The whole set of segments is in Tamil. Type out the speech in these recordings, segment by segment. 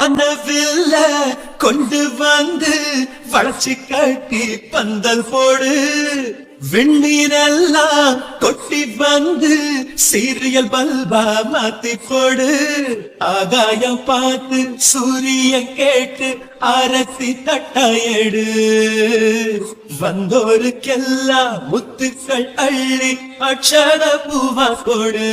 வானவில்ல கொண்டு வந்து வளர்ச்சி காட்டி பந்தல் போடு. வெந்நீரெல்லாம் கொட்டி வந்து சீரியல் பல்பா மாத்தி போடு ஆகாயம் பார்த்து சூரிய கேட்டு அரசி தட்டாயடு வந்தோருக்கெல்லாம் முத்துக்கள் அள்ளி அக்ஷர பூவா கொடு.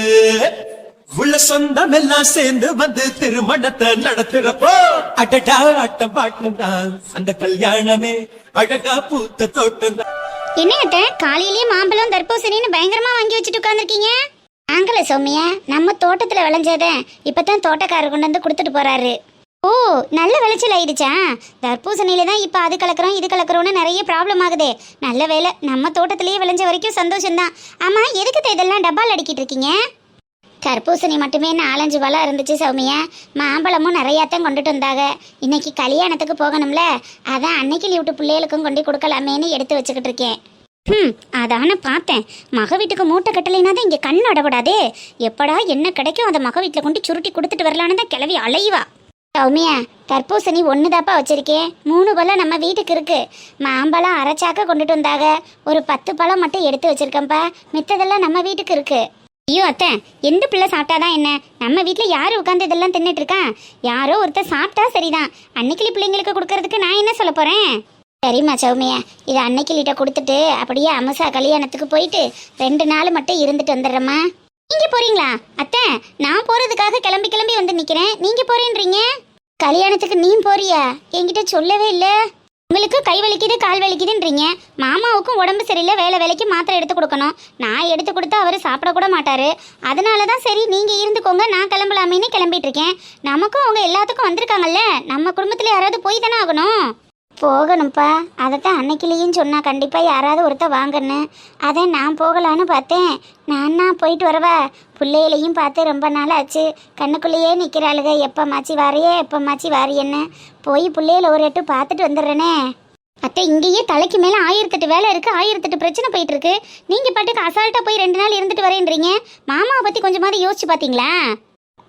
உள்ள சொந்தம் எல்லாம் சேர்ந்து வந்து திருமணத்தை நடத்துறப்போ. அடடா அட்டம் பாட்டம் தான் அந்த கல்யாணமே அழகா பூத்த தோட்டம் தான் என்ன அத்தை? காலையிலேயே மாம்பழம் தர்பூசணின்னு பயங்கரமா வாங்கி வச்சுட்டு உட்காந்துருக்கீங்க ஆங்கல சோமியா நம்ம தோட்டத்துல விளைஞ்சத இப்பதான் தோட்டக்காரர் கொண்டு வந்து கொடுத்துட்டு போறாரு. ஓ நல்ல விளைச்சல் ஆயிடுச்சா? தர்பூசணியில தான் இப்போ அது கலக்குறோம் இது கலக்குறோம்னு நிறைய ப்ராப்ளம் ஆகுதே. நல்ல வேலை நம்ம தோட்டத்திலேயே விளைஞ்ச வரைக்கும் சந்தோஷம்தான். ஆமா எதுக்கு இதெல்லாம் டப்பால் அடிக்கிட்டு இருக்கீங்க? தர்பூசணி மட்டுமே நாலஞ்சு பழம் இருந்துச்சு சௌமியா. மாம்பழமும் நிறையாத்தான் கொண்டுட்டு வந்தாங்க. இன்னைக்கு கல்யாணத்துக்கு போகணும்ல. அதான் அன்னைக்கு லீவுட்டு பிள்ளைகளுக்கும் கொண்டு கொடுக்கலாமேன்னு எடுத்து வச்சுக்கிட்டு இருக்கேன். ம் அதான பார்த்தேன். மக வீட்டுக்கு மூட்டை கட்டலைனா தான் இங்கே கண் அடப்படாதே எப்படா என்ன கிடைக்கும் அதை மக வீட்டில் கொண்டு சுருட்டி கொடுத்துட்டு வரலான்னு தான் கிளவி அலைவா. சௌமியா தர்பூசணி ஒன்று தாப்பா வச்சுருக்கேன் மூணு பழம் நம்ம வீட்டுக்கு இருக்குது மாம்பழம் அரைச்சாக்க கொண்டுட்டு வந்தாக ஒரு பத்து பழம் மட்டும் எடுத்து வச்சிருக்கேன்ப்பா. மித்ததெல்லாம் நம்ம வீட்டுக்கு இருக்குது ஐயோ அத்தை எந்த பிள்ளை சாப்பிட்டாதான் என்ன? நம்ம வீட்டில் யார் உட்காந்து இதெல்லாம் தின்னுட்டு இருக்கா? யாரோ ஒருத்தர் சாப்பிட்டா சரிதான். அன்னைக்கிளி பிள்ளைங்களுக்கு கொடுக்கறதுக்கு நான் என்ன சொல்ல போகிறேன் சரிம்மா சௌமியா? இது அன்னைக்கிளிட்ட கொடுத்துட்டு அப்படியே அமசா கல்யாணத்துக்கு போயிட்டு ரெண்டு நாள் மட்டும் இருந்துட்டு வந்துடுறேம்மா. நீங்கள் போறீங்களா? அத்தை நான் போறதுக்காக கிளம்பி கிளம்பி வந்து நிற்கிறேன் நீங்க போறேன்றீங்க? கல்யாணத்துக்கு நீ போறியா? என்கிட்ட சொல்லவே இல்லை. உங்களுக்கு கை வலிக்குது கால் வலிக்குதுன்றீங்க. மாமாவுக்கும் உடம்பு சரியில்லை வேலை வேலைக்கு மாத்திரை எடுத்து கொடுக்கணும். நான் எடுத்து கொடுத்தா அவர் சாப்பிட கூட மாட்டாரு. அதனால தான் சரி நீங்க இருந்துக்கோங்க நான் கிளம்பலாமேன்னு கிளம்பிட்டு இருக்கேன். நமக்கும் அவங்க எல்லாத்துக்கும் வந்திருக்காங்கல்ல. நம்ம குடும்பத்தில் யாராவது போய் தானே ஆகணும். போகணும்ப்பா. அதை தான் அன்னைக்கிலேயும் சொன்னா கண்டிப்பாக யாராவது ஒருத்த வாங்கன்னு. அதை நான் போகலான்னு பார்த்தேன். நான் நான் போயிட்டு வரவா? பிள்ளைகளையும் பார்த்து ரொம்ப நாள் ஆச்சு கண்ணுக்குள்ளேயே நிற்கிறாளுக எப்போமாச்சி வாரியே எப்போமாச்சி வாரியன்னு. போய் பிள்ளையில ஒரு எட்டு பார்த்துட்டு வந்துடுறேனே. அத்தை இங்கேயே தலைக்கு மேலே ஆயிரத்தெட்டு வேலை இருக்குது ஆயிரத்தெட்டு பிரச்சனை போயிட்டு இருக்கு நீங்கள் பாட்டுக்கு அசால்ட்டாக போய் ரெண்டு நாள் இருந்துட்டு வரேன்றீங்க. மாமாவை பற்றி கொஞ்சமாவது யோசிச்சு பார்த்தீங்களா?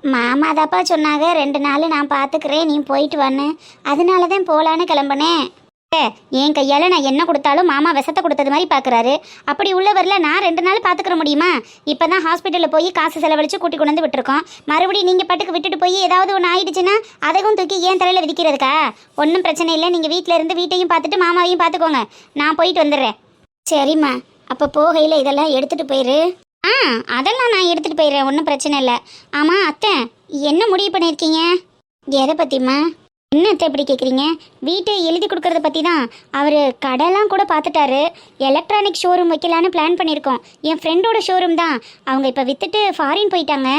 மாமா தாப்பா சொன்னாங்க. ரெண்டு நாள் நான் பார்த்துக்கிறேன் நீ போயிட்டு வான்னு. அதனால தான் போகலான்னு கிளம்புனேன் என் கையால் நான் என்ன கொடுத்தாலும் மாமா விஷத்தை கொடுத்தது மாதிரி பார்க்குறாரு அப்படி உள்ளவரில் நான் ரெண்டு நாள் பார்த்துக்கிற முடியுமா? இப்போ தான் ஹாஸ்பிட்டலில் போய் காசு செலவழித்து கூட்டி கொண்டு வந்து விட்டுருக்கோம். மறுபடியும் நீங்கள் பாட்டுக்கு விட்டுட்டு போய் ஏதாவது ஒன்று ஆயிடுச்சுன்னா அதையும் தூக்கி ஏன் தலையில் விதிக்கிறதுக்கா? ஒன்றும் பிரச்சனை இல்லை. நீங்கள் வீட்டில் இருந்து வீட்டையும் பார்த்துட்டு மாமாவையும் பார்த்துக்கோங்க நான் போயிட்டு வந்துடுறேன். சரிம்மா. அப்போ போகையில் இதெல்லாம் எடுத்துகிட்டு போயிரு. ஆ அதெல்லாம் நான் எடுத்துகிட்டு போயிடுறேன். ஒன்றும் பிரச்சனை இல்லை. ஆமாம் அத்தை என்ன முடிவு பண்ணியிருக்கீங்க? எதை பற்றிம்மா என்ன அத்தை இப்படி கேட்குறீங்க வீட்டை எழுதி கொடுக்கறத பற்றி தான் அவர் கடைலாம் கூட பார்த்துட்டாரு. எலக்ட்ரானிக் ஷோரூம் வைக்கலான்னு பிளான் பண்ணியிருக்கோம். என் ஃப்ரெண்டோட ஷோரூம் தான். அவங்க இப்போ விற்றுட்டு ஃபாரின் போயிட்டாங்க.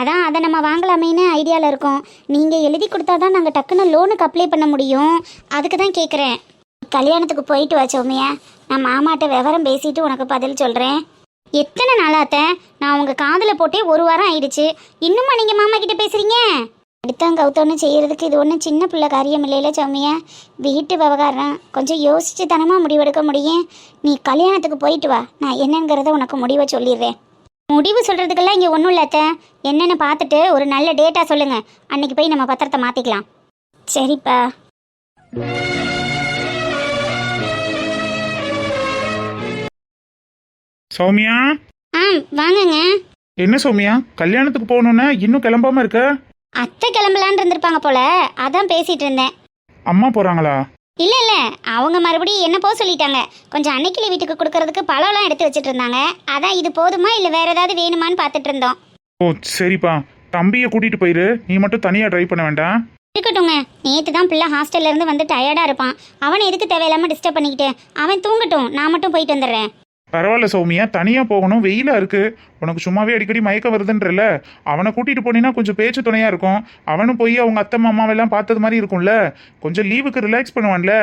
அதான் அதை நம்ம வாங்கலாமேன்னு ஐடியாவில் இருக்கோம். நீங்கள் எழுதி கொடுத்தா தான் நாங்கள் டக்குன்னு லோனுக்கு அப்ளை பண்ண முடியும். அதுக்கு தான் கேட்குறேன் கல்யாணத்துக்கு போயிட்டு வா நான் மாமாட்ட விவரம் பேசிட்டு உனக்கு பதில் சொல்கிறேன் எத்தனை நாளாத்த நான் உங்கள் காதில் போட்டே ஒரு வாரம் ஆயிடுச்சு. இன்னுமா நீங்கள் மாமா கிட்ட பேசுகிறீங்க அடுத்தாங்க கௌத்தொன்னு செய்யறதுக்கு இது ஒன்றும் சின்ன பிள்ளை காரியம் இல்லையில சௌமியா. வீட்டு விவகாரம். கொஞ்சம் யோசிச்சு தனமாக முடிவெடுக்க முடியும். நீ கல்யாணத்துக்கு போயிட்டு வா. நான் என்னங்கிறத உனக்கு முடிவை சொல்லிடுறேன். முடிவு சொல்கிறதுக்கெல்லாம் இங்கே ஒன்றும் இல்லை அத்தை. என்னென்னு பார்த்துட்டு ஒரு நல்ல டேட்டா சொல்லுங்கள் அன்னைக்கு போய் நம்ம பத்திரத்தை மாற்றிக்கலாம் சரிப்பா. சௌமியா? ஆ வாங்கங்க. என்ன சௌமியா? கல்யாணத்துக்கு போகணுன்னா இன்னும் கிளம்பாம இருக்க? அத்தை கிளம்பலான்னு இருந்திருப்பாங்க போல. அதான் பேசிட்டு இருந்தேன். அம்மா போறாங்களா? இல்ல இல்ல. அவங்க மறுபடியும் என்ன போக சொல்லிட்டாங்க. கொஞ்சம் அன்னைக்கிளி வீட்டுக்கு கொடுக்கறதுக்கு பழம்லாம் எடுத்து வச்சிட்டு இருந்தாங்க. அதான் இது போதுமா இல்ல வேற ஏதாவது வேணுமான்னு பார்த்துட்டு இருந்தோம். ஓ சரிப்பா. தம்பியை கூட்டிட்டு போயிரு. நீ மட்டும் தனியா டிரைவ் பண்ண வேண்டாம். இருக்கட்டுங்க நேத்து தான் பிள்ளை ஹாஸ்டல்ல இருந்து வந்து டயர்டா இருப்பான். அவனை எதுக்கு தேவையில்லாம டிஸ்டர்ப் பண்ணிக்கிட்டு? அவன் தூங்கட்டும். நான் மட்டும் போயிட்டு வந்துடுறேன். பரவாயில்ல சௌமியா தனியா போகணும். வெயிலா இருக்கு. உனக்கு சும்மாவே அடிக்கடி மயக்க வருதுன்றல அவனை கூட்டிட்டு போனீங்கன்னா கொஞ்சம் பேச்சு துணையா இருக்கும். அவனும் போய் அவங்க அத்தை மாமாவெல்லாம் பார்த்தது மாதிரி இருக்கும்ல. கொஞ்சம் லீவுக்கு ரிலாக்ஸ் பண்ணுவான்ல.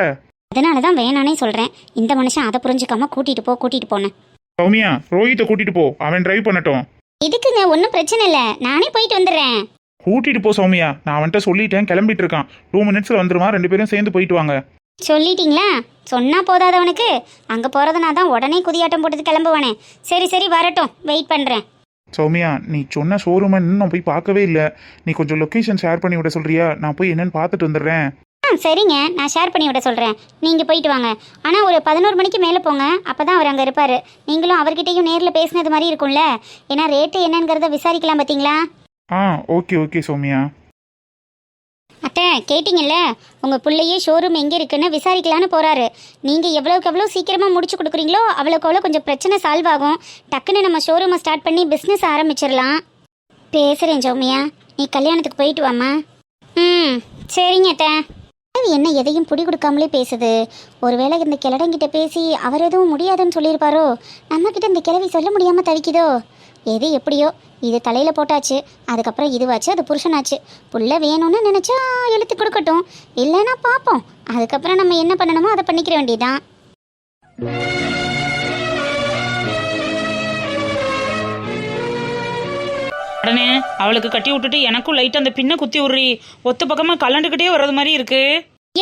அதனால தான் வேணானே சொல்றேன். இந்த மனுஷன் அதை புரிஞ்சுக்காம கூட்டிட்டு போ கூட்டிட்டு போனேன். சௌமியா ரோஹித்தை கூட்டிட்டு போ. அவன் டிரைவ் பண்ணட்டும். இதுக்குங்க ஒன்றும் பிரச்சனை இல்லை. நானே போயிட்டு வந்துடுறேன். கூட்டிட்டு போ சௌமியா. நான் அவன்கிட்ட சொல்லிட்டேன். கிளம்பிட்டு இருக்கான். டூ மினிட்ஸ்ல வந்துருவான். ரெண்டு பேரும் சேர்ந்து போயிட்டு வாங்க. சொல்லிட்டீங்களா? சொன்னா போதாதவனுக்கு அங்க போறதுனா தான் உடனே குதியாட்டம் போட்டுட்டு கிளம்புவானே. சரி சரி வரட்டும். வெயிட் பண்றேன். சௌமியா நீ சொன்ன ஷோரூமை இன்னும் நான் போய் பார்க்கவே இல்லை. நீ கொஞ்சம் லொக்கேஷன் ஷேர் பண்ணி விட சொல்றியா? நான் போய் என்னன்னு பார்த்துட்டு வந்துடுறேன். ஆ சரிங்க. நான் ஷேர் பண்ணி விட சொல்கிறேன் நீங்கள் போயிட்டு வாங்க. ஆனால் ஒரு பதினோரு மணிக்கு மேலே போங்க. அப்போ தான் அவர் அங்கே இருப்பார். நீங்களும் அவர்கிட்டயும் நேரில் பேசினது மாதிரி இருக்கும்ல. ஏன்னா ரேட்டு என்னங்கிறத விசாரிக்கலாம் பார்த்தீங்களா ஆ ஓகே ஓகே சௌமியா. அத்தை கேட்டிங்கல்ல? உங்கள் பிள்ளையே ஷோரூம் எங்கே இருக்குன்னு விசாரிக்கலான்னு போகிறாரு நீங்கள் எவ்வளோக்கு எவ்வளோ சீக்கிரமாக முடிச்சு கொடுக்குறீங்களோ அவ்வளோக்கு அவ்வளோ கொஞ்சம் பிரச்சனை சால்வ் ஆகும். டக்குன்னு நம்ம ஷோரூமை ஸ்டார்ட் பண்ணி பிஸ்னஸ் ஆரம்பிச்சிடலாம். பேசுகிறேன் சௌமியா. நீ கல்யாணத்துக்கு போயிட்டு வாமா ம் சரிங்க அத்தை. என்ன எதையும் பிடி கொடுக்காமலே பேசுது? ஒருவேளை இந்த கிழடங்கிட்ட பேசி அவர் எதுவும் முடியாதுன்னு சொல்லியிருப்பாரோ? நம்மக்கிட்ட இந்த கிழவி சொல்ல முடியாமல் தவிக்குதோ? எது எப்படியோ? இது தலையில் போட்டாச்சு. அதுக்கப்புறம் இதுவாச்சு அது புருஷனாச்சு. புள்ள வேணும்னு நினச்சா எழுத்து கொடுக்கட்டும். இல்லைன்னா பார்ப்போம் அதுக்கப்புறம் நம்ம என்ன பண்ணணுமோ அதை பண்ணிக்கிற வேண்டியதுதான். உடனே அவளுக்கு கட்டி விட்டுட்டு எனக்கும் லைட் அந்த பின்ன குத்தி விடுறி ஒத்த பக்கமா கலண்டுக்கிட்டே வர்றது மாதிரி இருக்கு.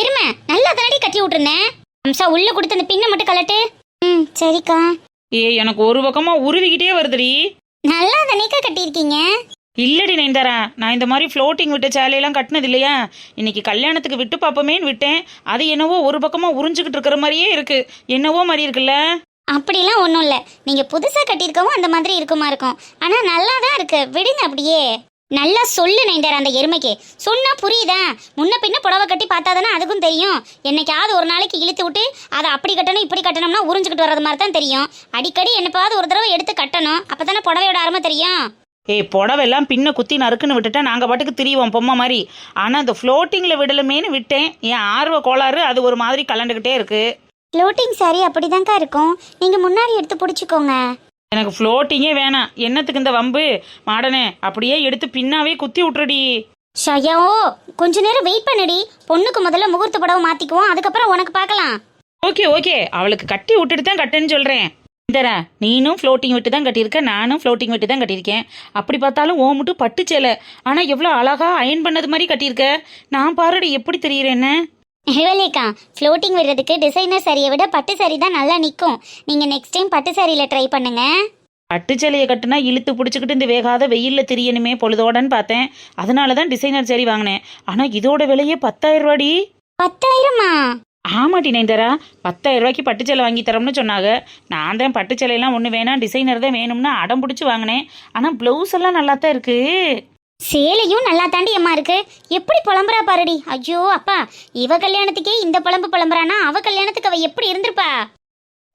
எருமை நல்லா தானடி கட்டி விட்டுருந்தேன் அம்சா உள்ள கொடுத்த அந்த பின்னை மட்டும் கலட்டு. ம் சரிக்கா. ஏ எனக்கு ஒரு பக்கமா உருவிக்கிட்டே வருதுடி. நல்லா தானேக்கா கட்டியிருக்கீங்க? இல்லடி நைந்தாரா நான் இந்த மாதிரி ஃப்ளோட்டிங் விட்ட சேலையெல்லாம் கட்டினது இல்லையா இன்னைக்கு கல்யாணத்துக்கு விட்டு பார்ப்போமேன்னு விட்டேன். அது என்னவோ ஒரு பக்கமா உறிஞ்சுக்கிட்டு இருக்கிற மாதிரியே இருக்கு. என்னவோ மாதிரி இருக்குல்ல? அப்படிலாம் ஒன்றும் இல்லை. நீங்கள் புதுசாக கட்டியிருக்கவும் அந்த மாதிரி இருக்குமா இருக்கும். ஆனால் நல்லா தான் இருக்கு. விடுங்க அப்படியே. நல்லா சொல்லு நைண்டார் அந்த எருமைக்கு. சொன்னா புரியுதா? முன்ன பின்ன புடவை கட்டி பார்த்தாதானே அதுக்கும் தெரியும். என்னைக்காவது ஒரு நாளைக்கு இழுத்து விட்டு அதை அப்படி கட்டணும் இப்படி கட்டணும்னா உறிஞ்சுக்கிட்டு வர்றது மாதிரி தான் தெரியும். அடிக்கடி என்னப்பாவது ஒரு தடவை எடுத்து கட்டணும். அப்போ தானே புடவையோட அருமை தெரியும். ஏய் புடவெல்லாம் பின்ன குத்தி நறுக்குன்னு விட்டுட்டா நாங்கள் பாட்டுக்கு திரிவோம் பொம்மை மாதிரி. ஆனால் அந்த ஃப்ளோட்டிங்கில் விடலுமேன்னு விட்டேன். என் ஆர்வ கோளாறு அது ஒரு மாதிரி கலண்டுக்கிட்டே இருக்கு. ஃப்ளோட்டிங் சாரி அப்படிதான்க்கா இருக்கும். நீங்கள் முன்னாடி எடுத்து பிடிச்சிக்கோங்க. எனக்கு ஃப்ளோட்டிங்கே வேணாம். என்னத்துக்கு இந்த வம்பு? மாடனே அப்படியே எடுத்து பின்னாவே குத்தி விட்டுறடி ஷயோ கொஞ்ச நேரம் வெயிட் பண்ணுடி. பொண்ணுக்கு முதல்ல முகூர்த்த புடவை மாற்றிக்குவோம் அதுக்கப்புறம் உனக்கு பார்க்கலாம். Okay okay. அவளுக்கு கட்டி விட்டுட்டு தான் கட்டுன்னு சொல்கிறேன் இந்தரா நீனும் ஃப்ளோட்டிங் விட்டு தான் கட்டியிருக்க நானும் ஃப்ளோட்டிங் விட்டு தான் கட்டியிருக்கேன். அப்படி பார்த்தாலும் ஓ மட்டும் பட்டு சேலை ஆனால் எவ்வளோ அழகா அயன் பண்ணது மாதிரி கட்டியிருக்க. நான் பாருடி எப்படி தெரியுறேன்னு ஹெவலேக்கா ஃப்ளோட்டிங் விடுறதுக்கு டிசைனர் சாரியை விட பட்டு சாரி தான் நல்லா நிற்கும் நீங்கள் நெக்ஸ்ட் டைம் பட்டு சாரியில் ட்ரை பண்ணுங்க. பட்டு சேலையை கட்டுனா இழுத்து பிடிச்சிக்கிட்டு இந்த வேகாத வெயிலில் திரியணுமே பொழுதோடன்னு பார்த்தேன். அதனால தான் டிசைனர் சேரி வாங்கினேன். ஆனால் இதோட விலையே பத்தாயிரம் ரூபாடி. பத்தாயிரமா? ஆமாட்டி நைந்தரா பத்தாயிரம் ரூபாய்க்கு பட்டு சேலை வாங்கி தரோம்னு சொன்னாங்க. நான் தான் பட்டு சேலையெல்லாம் ஒன்று வேணாம் டிசைனர் தான் வேணும்னு அடம் பிடிச்சி வாங்கினேன். ஆனால் ப்ளவுஸ் எல்லாம் நல்லா தான் இருக்கு. சேலையும் நல்லா தாண்டி அம்மா இருக்கு. எப்படி புலம்புறா பாருடி. ஐயோ அப்பா. இவ கல்யாணத்துக்கே இந்த புலம்பு புலம்புறானா? அவ கல்யாணத்துக்கு அவ எப்படி இருந்திருப்பா?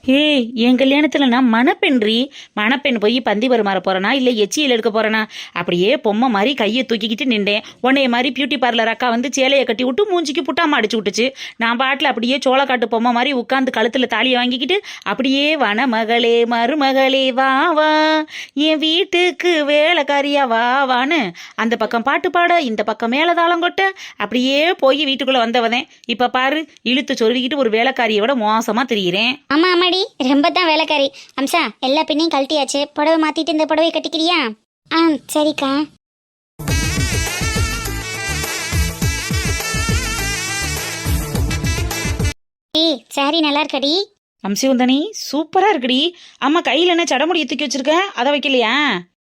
ஏய் என் கல்யாணத்தில் நான் மணப்பெண்றி மணப்பெண் போய் பந்தி பருமாற போகிறேனா இல்லை எச்சியில் எடுக்க போகிறேனா அப்படியே பொம்மை மாதிரி கையை தூக்கிக்கிட்டு நின்றேன். உன்னைய மாதிரி பியூட்டி பார்லர் அக்கா வந்து சேலையை கட்டி விட்டு மூஞ்சிக்கு புட்டாம அடிச்சு விட்டுச்சு. நான் பாட்டில் அப்படியே சோளக்காட்டு பொம்மை மாதிரி உட்காந்து கழுத்தில் தாலியை வாங்கிக்கிட்டு அப்படியே வன மகளே மருமகளே வா வா என் வீட்டுக்கு வேலைக்காரியா வா வான்னு. அந்த பக்கம் பாட்டு பாட இந்த பக்கம் மேலதாளம் கொட்ட அப்படியே போய் வீட்டுக்குள்ளே வந்தவதேன் இப்போ பாரு இழுத்து சொருகிக்கிட்டு ஒரு வேலைக்காரியை விட மோசமா ஆமாம் ஆமா ஆமாடி ரொம்ப தான் வேலைக்காரி. அம்சா எல்லா பின்னையும் கழட்டியாச்சு. புடவை மாத்திட்டு இந்த புடவை கட்டிக்கிறியா? ஆ சரிக்கா. ஏய் சாரி நல்லா இருக்கடி. அம்சிவந்தனி சூப்பரா இருக்குடி. அம்மா கையில என்ன சடமுடியை தூக்கி வச்சிருக்க? அதை வைக்கலையா?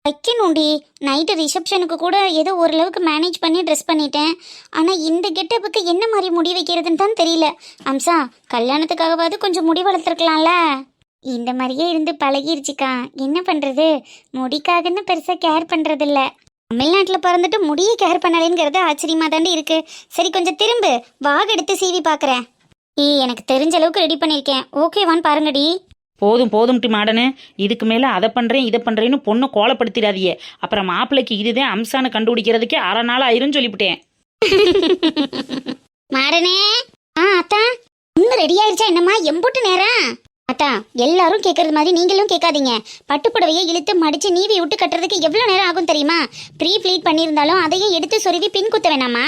வைக்கணும்டி. நைட்டு ரிசப்ஷனுக்கு கூட ஏதோ ஓரளவுக்கு மேனேஜ் பண்ணி ட்ரெஸ் பண்ணிட்டேன். ஆனால் இந்த கெட்டப்புக்கு என்ன மாதிரி முடி வைக்கிறதுன்னு தான் தெரியல. அம்சா கல்யாணத்துக்காகவாவது கொஞ்சம் முடி வளர்த்துருக்கலாம்ல? இந்த மாதிரியே இருந்து பழகிருச்சுக்கா. என்ன பண்ணுறது முடிக்காகன்னு பெருசாக கேர் பண்ணுறதில்ல தமிழ்நாட்டில் பிறந்துட்டு முடியை கேர் பண்ணலைங்கிறது ஆச்சரியமாக தாண்டி இருக்கு. சரி கொஞ்சம் திரும்பு. வாக எடுத்து சீவி பார்க்குறேன் ஏய் எனக்கு தெரிஞ்ச அளவுக்கு ரெடி பண்ணியிருக்கேன் ஓகேவான்னு பாருங்கடி. போதும் போதும் டி மாடனு இதுக்கு மேலே அதை பண்ணுறேன் இதை பண்ணுறேன்னு பொண்ணு கோலப்படுத்திடாதியே அப்புறம் மாப்பிள்ளைக்கு இதுதான் அம்சான கண்டுபிடிக்கிறதுக்கே அரை நாள் ஆயிரும் சொல்லிவிட்டேன். மாடனே ஆ அத்தா இன்னும் ரெடி ஆயிருச்சா என்னம்மா? எம்புட்டு நேரம் அத்தா எல்லாரும் கேட்கறது மாதிரி நீங்களும் கேட்காதீங்க. பட்டு புடவையை இழுத்து மடிச்சு நீவி விட்டு கட்டுறதுக்கு எவ்வளோ நேரம் ஆகும் தெரியுமா? ப்ரீ ப்ளீட் பண்ணியிருந்தாலும் அதையும் எடுத்து சொருவி பின் குத்த வேணாமா?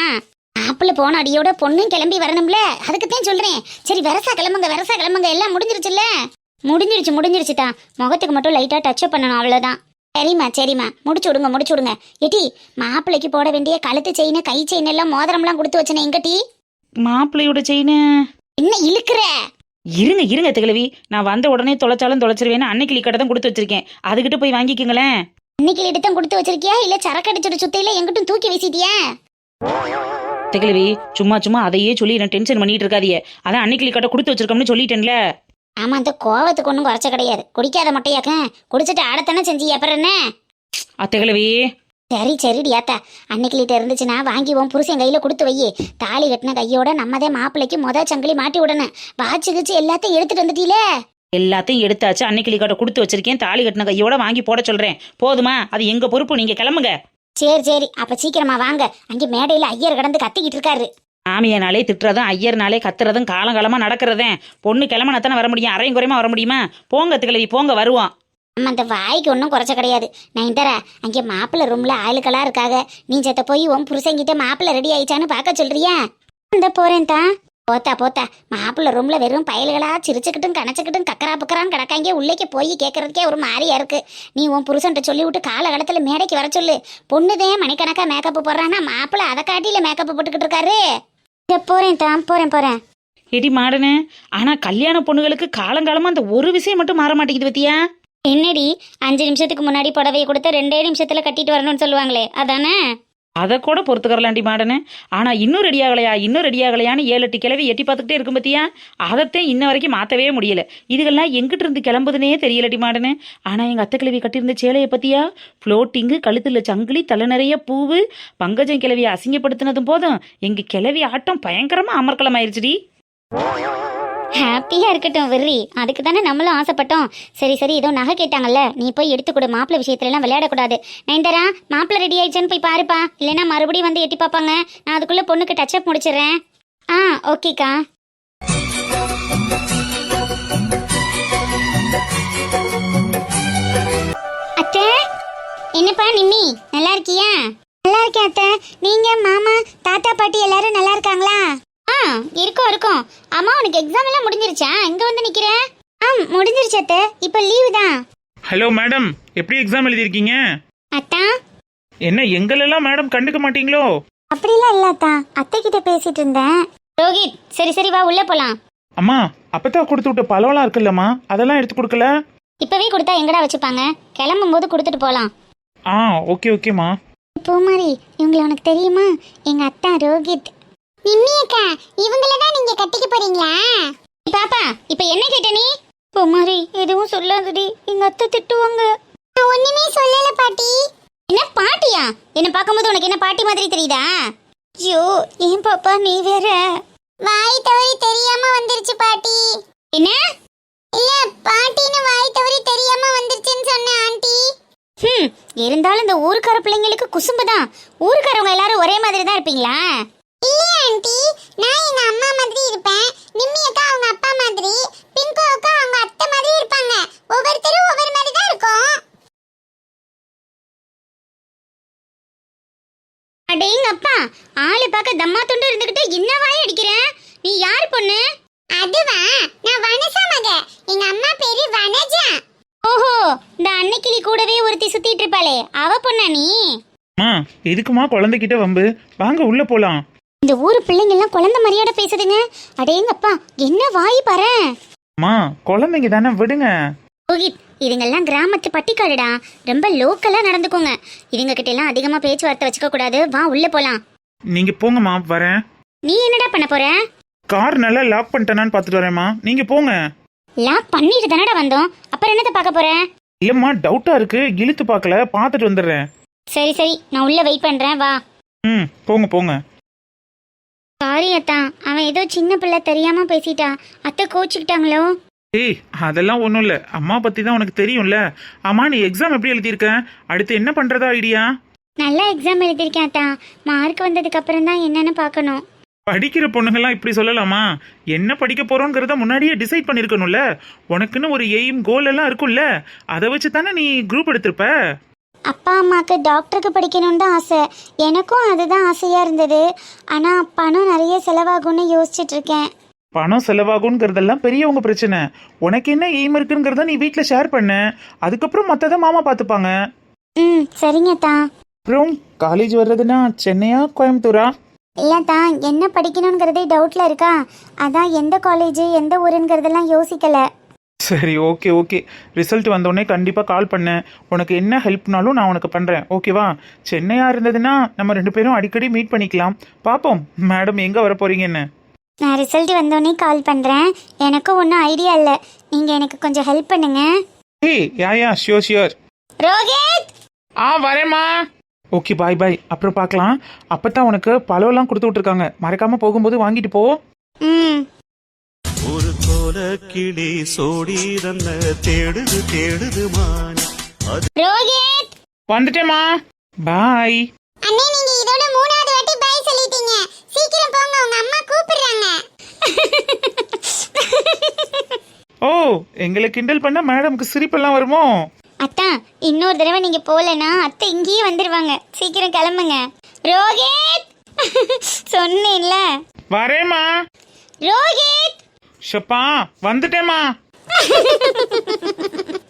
ஆப்பிள் போன அடியோட பொண்ணும் கிளம்பி வரணும்ல? அதுக்குத்தான் சொல்றேன். சரி வரசா கிளம்புங்க வரசா கிளம்புங்க. எல்லாம் முடிஞ்சிருச்சுல்ல? முடிஞ்சிருச்சு முடிஞ்சிருச்சுதா முகத்துக்கு மட்டும் லைட்டா டச் பண்ணணும் அவ்வளவுதான். சரிம்மா சரிம்மா. முடிச்சு விடுங்க முடிச்சு விடுங்க. எட்டி மாப்பிள்ளைக்கு போட வேண்டிய கழுத்து செயின் கை செயின் எல்லாம் மோதிரம்லாம் கொடுத்து வச்சனே எங்கட்டி? மாப்பிள்ளையோட செயின் என்ன இழுக்கிற? இருங்க இருங்க திகழவி. நான் வந்த உடனே தொலைச்சாலும் தொலைச்சிருவேன்னு அன்னைக்கு கடை தான் கொடுத்து வச்சிருக்கேன். அதுகிட்ட போய் வாங்கிக்கோங்களேன். இன்னைக்கு எடுத்தான் கொடுத்து வச்சிருக்கியா? இல்ல சரக்கு அடிச்சிட்டு சுத்தையில எங்கிட்டும் தூக்கி வீசிட்டியா? திகழவி சும்மா சும்மா அதையே சொல்லி என்ன டென்ஷன் பண்ணிட்டு இருக்காதியே அதான் அன்னைக்கு கடை கொடுத்து வச்சிருக்கோம்னு சொல்லிட்டேன்ல. ஆமா அந்த கோவத்துக்கு ஒன்றும் குறைச்ச கிடையாது. குடிக்காத மட்டையாக்க. குடிச்சிட்டு ஆடத்தானே செஞ்சு அப்புறம் என்ன? அத்திகழவி சரி சரிடி ஆத்தா. அன்னைக்கிட்ட இருந்துச்சுன்னா வாங்கி உன் புருஷன் கையில கொடுத்து வை தாலி கட்டின கையோட நம்மதே மாப்பிள்ளைக்கு முத சங்கிலி மாட்டி விடணும். வாட்சு கிச்சு எல்லாத்தையும் எடுத்துட்டு வந்துட்டீல? எல்லாத்தையும் எடுத்தாச்சு. அன்னைக்கு கடை கொடுத்து வச்சிருக்கேன். தாலி கட்டின கையோட வாங்கி போட சொல்றேன். போதுமா? அது எங்க பொறுப்பு? நீங்க கிளம்புங்க. சரி சரி. அப்ப சீக்கிரமா வாங்க. அங்க மேடையில ஐயர் கடந்து கத்திக்கிட்டு இருக்காரு. மாமியனாலே திட்டுறதும் ஐயர்னாலே கத்துறதும் காலங்காலமாக நடக்கிறதே பொண்ணு கிளம்புனா வர முடியும்? அரையும் குறையமா வர முடியுமா? போங்க கிளவி போங்க வருவோம். அம்மா அந்த வாய்க்கு ஒன்றும் குறைச்ச கிடையாது. நான் தர அங்கே மாப்பிள்ளை ரூம்ல ஆளுக்கெல்லாம் இருக்காக. நீ செத்த போய் உன் புருஷன்கிட்ட மாப்பிள்ளை ரெடி ஆயிடுச்சான்னு பார்க்க சொல்றியா? இந்த போறேன் தான் போத்தா போத்தா. மாப்பிள்ளை ரூம்ல வெறும் பயல்களா சிரிச்சுக்கிட்டும் கணச்சுக்கிட்டும் கக்கரா பக்கரான்னு கிடக்காங்க. உள்ளேக்கு போய் கேட்கறதுக்கே ஒரு மாதிரியா இருக்கு. நீ உன் புருஷன்ட்ட சொல்லி விட்டு காலகட்டத்தில் மேடைக்கு வர சொல்லு. பொண்ணுதே மணிக்கணக்கா மேக்கப் போடுறான்னா மாப்பிள்ளை அதை காட்டியில் மேக்கப் போட்டுக்கிட்டு இருக்காரு. போறேன் தான் போறேன் போறேன். எடி மாடனு ஆனா கல்யாண பொண்ணுகளுக்கு காலங்காலமா அந்த ஒரு விஷயம் மட்டும் மாற மாட்டேங்குது பத்தியா? என்னடி அஞ்சு நிமிஷத்துக்கு முன்னாடி புடவையை கொடுத்து ரெண்டே நிமிஷத்துல கட்டிட்டு வரணும்னு சொல்லுவாங்களே அதானே? அதை கூட பொறுத்துக்கறலாண்டி மாடனு. ஆனால் இன்னும் ரெடி ஆகலையா இன்னும் ரெடி ஆகலையான்னு ஏழு எட்டு கிளவி எட்டி பார்த்துக்கிட்டே இருக்கும் பத்தியா? அதைத்தான் இன்ன வரைக்கும் மாற்றவே முடியல. இதுகெல்லாம் எங்கிட்ட இருந்து கிளம்புதுன்னே தெரியலடி மாடனு. ஆனால் எங்கள் அத்தை கிழவி கட்டியிருந்த சேலையை பற்றியா ஃப்ளோட்டிங்கு கழுத்தில் சங்கிலி தலை நிறைய பூவு பங்கஜம் கிளவியை அசிங்கப்படுத்தினதும் போதும். எங்கள் கிளவி ஆட்டம் பயங்கரமாக அமர்க்கலம் ஆயிருச்சுடி ஹாப்பியா இருக்கட்டும் வெர்ரி. அதுக்கு தானே நம்மளும் ஆசைப்பட்டோம். சரி சரி ஏதோ நகை கேட்டாங்கல்ல. நீ போய் எடுத்து கொடு. மாப்பிள்ளை விஷயத்துலலாம் விளையாடக்கூடாது. நைந்தரா மாப்பிள்ளை ரெடி ஆயிடுச்சுன்னு போய் பாருப்பா. இல்லைன்னா மறுபடியும் வந்து எட்டி பார்ப்பாங்க. நான் அதுக்குள்ளே பொண்ணுக்கு டச்சப் முடிச்சிடுறேன். ஆ ஓகேக்கா. அத்தை என்னப்பா நிம்மி? நல்லா இருக்கியா? நல்லா இருக்கேன் அத்தை. நீங்க மாமா தாத்தா பாட்டி எல்லாரும் நல்லா இருக்காங்களா? இருக்கோம் இருக்கோம். அம்மா உனக்கு எக்ஸாம் எல்லாம் முடிஞ்சிருச்சா? இங்க வந்து நிக்கிற? ஆ முடிஞ்சிருச்சு அத்தை. இப்போ லீவு தான். ஹலோ மேடம் எப்படி எக்ஸாம் எழுதியிருக்கீங்க? அத்தா? என்ன எங்களெல்லாம் மேடம் கண்டுக்க மாட்டீங்களோ? அப்படிலாம் இல்ல அத்தா. அத்தை கிட்ட பேசிட்டு இருந்தேன். ரோஹித் சரி சரி வா உள்ள போலாம். அம்மா அப்பத்தா கொடுத்து விட்ட பழம்லாம் இருக்குல்லம்மா. அதெல்லாம் எடுத்து கொடுக்கல? இப்பவே கொடுத்தா எங்கடா வச்சுப்பாங்க? கிளம்பும் போது கொடுத்துட்டு போலாம். ஆ ஓகே ஓகேம்மா. பூமாரி இவங்களை உனக்கு தெரியுமா? எங்க அத்தா ரோஹித். நிம்மி அக்கா இவங்கள தான் நீங்க கட்டிக்க போறீங்களா? பாப்பா இப்ப என்ன கேட்ட நீ? பூமாரி எதுவும் சொல்லாதடி. எங்க அத்தை திட்டுவாங்க. நான் ஒண்ணுமே சொல்லல பாட்டி. என்ன பாட்டியா? என்ன பார்க்கும்போது உனக்கு என்ன பாட்டி மாதிரி தெரியுதா? ஐயோ ஏன் பாப்பா நீ வேற? வாய் தவறி தெரியாம வந்துருச்சு பாட்டி. என்ன? இல்ல பாட்டின்னு வாய் தவறி தெரியாம வந்துருச்சுன்னு சொன்ன ஆண்டி. ஹம் இருந்தாலும் இந்த ஊருக்கார பிள்ளைங்களுக்கு குசும்பு தான் ஊருக்காரவங்க எல்லாரும் ஒரே மாதிரி தான் இருப்பீங்களா? இல்ல ஆண்டி. நான் எங்க அம்மா மாதிரி இருப்பேன். நிம்மி அக்கா அவங்க அப்பா மாதிரி. பிங்கோ அக்கா அவங்க அத்தை மாதிரி இருப்பாங்க. ஒவ்வொருத்தரும் ஒவ்வொரு மாதிரி தான் இருக்கும். அடேங்க ஆளு பார்க்க தம்மா துண்டு இருந்துகிட்டு என்ன வாய் அடிக்கிற? நீ யார் பொண்ணு? அதுவா? நான் வனசா மக. எங்க அம்மா பேரு வனஜா. ஓஹோ இந்த அன்னைக்கிளி கூடவே ஒருத்தி சுத்திட்டு இருப்பாளே. அவ பொண்ணா நீ? அம்மா எதுக்குமா குழந்தைகிட்ட வம்பு? வாங்க உள்ள போலாம். இந்த ஊரு பிள்ளைங்க எல்லாம் குழந்தை மரியாதை பேசுதுங்க. அடேங்கப்பா என்ன வாய் பாரு அம்மா குழந்தைங்க தானே விடுங்க. ரோஹித் இதுங்கெல்லாம் கிராமத்து பட்டிக்காடுடா. ரொம்ப லோக்கலா நடந்துக்கோங்க. இதுங்க கிட்ட எல்லாம் அதிகமா பேச்சுவார்த்தை வச்சுக்க கூடாது. வா உள்ள போலாம். நீங்க போங்கம்மா வரேன். நீ என்னடா பண்ண போற? கார் நல்லா லாக் பண்ணிட்டேனான்னு பார்த்துட்டு வரேம்மா. நீங்க போங்க. லாக் பண்ணிட்டு தானடா வந்தோம். அப்புறம் என்னத்த பார்க்க போற? இல்லம்மா டவுட்டா இருக்கு. இழுத்து பார்க்கல. பார்த்துட்டு வந்துடுறேன். சரி சரி. நான் உள்ள வெயிட் பண்றேன். வா. ம் போங்க போங்க. சாரி அத்தா அவன் ஏதோ சின்ன பிள்ளை தெரியாம பேசிட்டா. அத்தை கோச்சுக்கிட்டாங்களோ? ஏய் அதெல்லாம் ஒன்றும் இல்லை. அம்மா பற்றி தான் உனக்கு தெரியும்ல. அம்மா நீ எக்ஸாம் எப்படி எழுதியிருக்க? அடுத்து என்ன பண்ணுறதா ஐடியா? நல்ல எக்ஸாம் எழுதியிருக்கேன் அத்தா. மார்க் வந்ததுக்கு அப்புறம் தான் என்னன்னு பார்க்கணும். படிக்கிற பொண்ணுங்கெல்லாம் இப்படி சொல்லலாமா? என்ன படிக்க போறோங்கிறத முன்னாடியே டிசைட் பண்ணிருக்கணும்ல. உனக்குன்னு ஒரு எய்ம் கோல் எல்லாம் இருக்கும்ல. அதை வச்சு தானே நீ குரூப் எடுத்திருப்ப? அப்பா அம்மாவுக்கு டாக்டருக்கு படிக்கணும்னு தான் ஆசை. எனக்கும் அதுதான் ஆசையாக இருந்தது. ஆனால் பணம் நிறைய செலவாகும்னு யோசிச்சுட்டு இருக்கேன். பணம் செலவாகுங்கிறதெல்லாம் பெரியவங்க பிரச்சனை. உனக்கு என்ன எய்ம் இருக்குங்கிறத நீ வீட்டில் ஷேர் பண்ண. அதுக்கப்புறம் மற்றதை மாமா பார்த்துப்பாங்க ம் சரிங்க தா அப்புறம் காலேஜ் வர்றதுன்னா சென்னையா கோயம்புத்தூரா? இல்லை தான் என்ன படிக்கணுங்கிறதே டவுட்டில் இருக்கா? அதான் எந்த காலேஜ் எந்த ஊருங்கிறதெல்லாம் யோசிக்கலை. சரி ஓகே ஓகே ரிசல்ட் வந்தோடனே கண்டிப்பாக கால் பண்ணேன் உனக்கு என்ன ஹெல்ப்னாலும் நான் உனக்கு பண்ணுறேன் ஓகேவா சென்னையாக இருந்ததுன்னா நம்ம ரெண்டு பேரும் அடிக்கடி மீட் பண்ணிக்கலாம். பார்ப்போம் மேடம் எங்கே வர போறீங்கன்னு? நான் ரிசல்ட் வந்தோடனே கால் பண்ணுறேன் எனக்கும் ஒன்றும் ஐடியா இல்லை. நீங்கள் எனக்கு கொஞ்சம் ஹெல்ப் பண்ணுங்க. ஏய் yeah yeah sure sure Rohit! ஆ வரேம்மா. ஓகே பாய் பாய் அப்புறம் பார்க்கலாம். அப்போ தான் உனக்கு பழம்லாம் கொடுத்து விட்ருக்காங்க மறக்காமல் போகும்போது வாங்கிட்டு போ. ம். கிளி சோடி தன்ன தேடுது தேடுது மான். ரோஹித்! வந்துட்டேம்மா. பாய் அண்ணே நீங்க இதோட மூணாவது வாட்டி பை சொல்லிட்டீங்க. சீக்கிரம் போங்க உங்க அம்மா கூப்பிடுறாங்க. ஓ எங்களை கிண்டல் பண்ண மேடம்க்கு சிரிப்பெல்லாம் வருமோ? அத்தா இன்னொரு தடவை நீங்க போலனா அத்தை இங்கேயே வந்துருவாங்க. சீக்கிரம் கிளம்புங்க. ரோஹித்! சொன்னேன்ல. வரேம்மா. ரோஹித்! ஷப்பா வந்துட்டேமா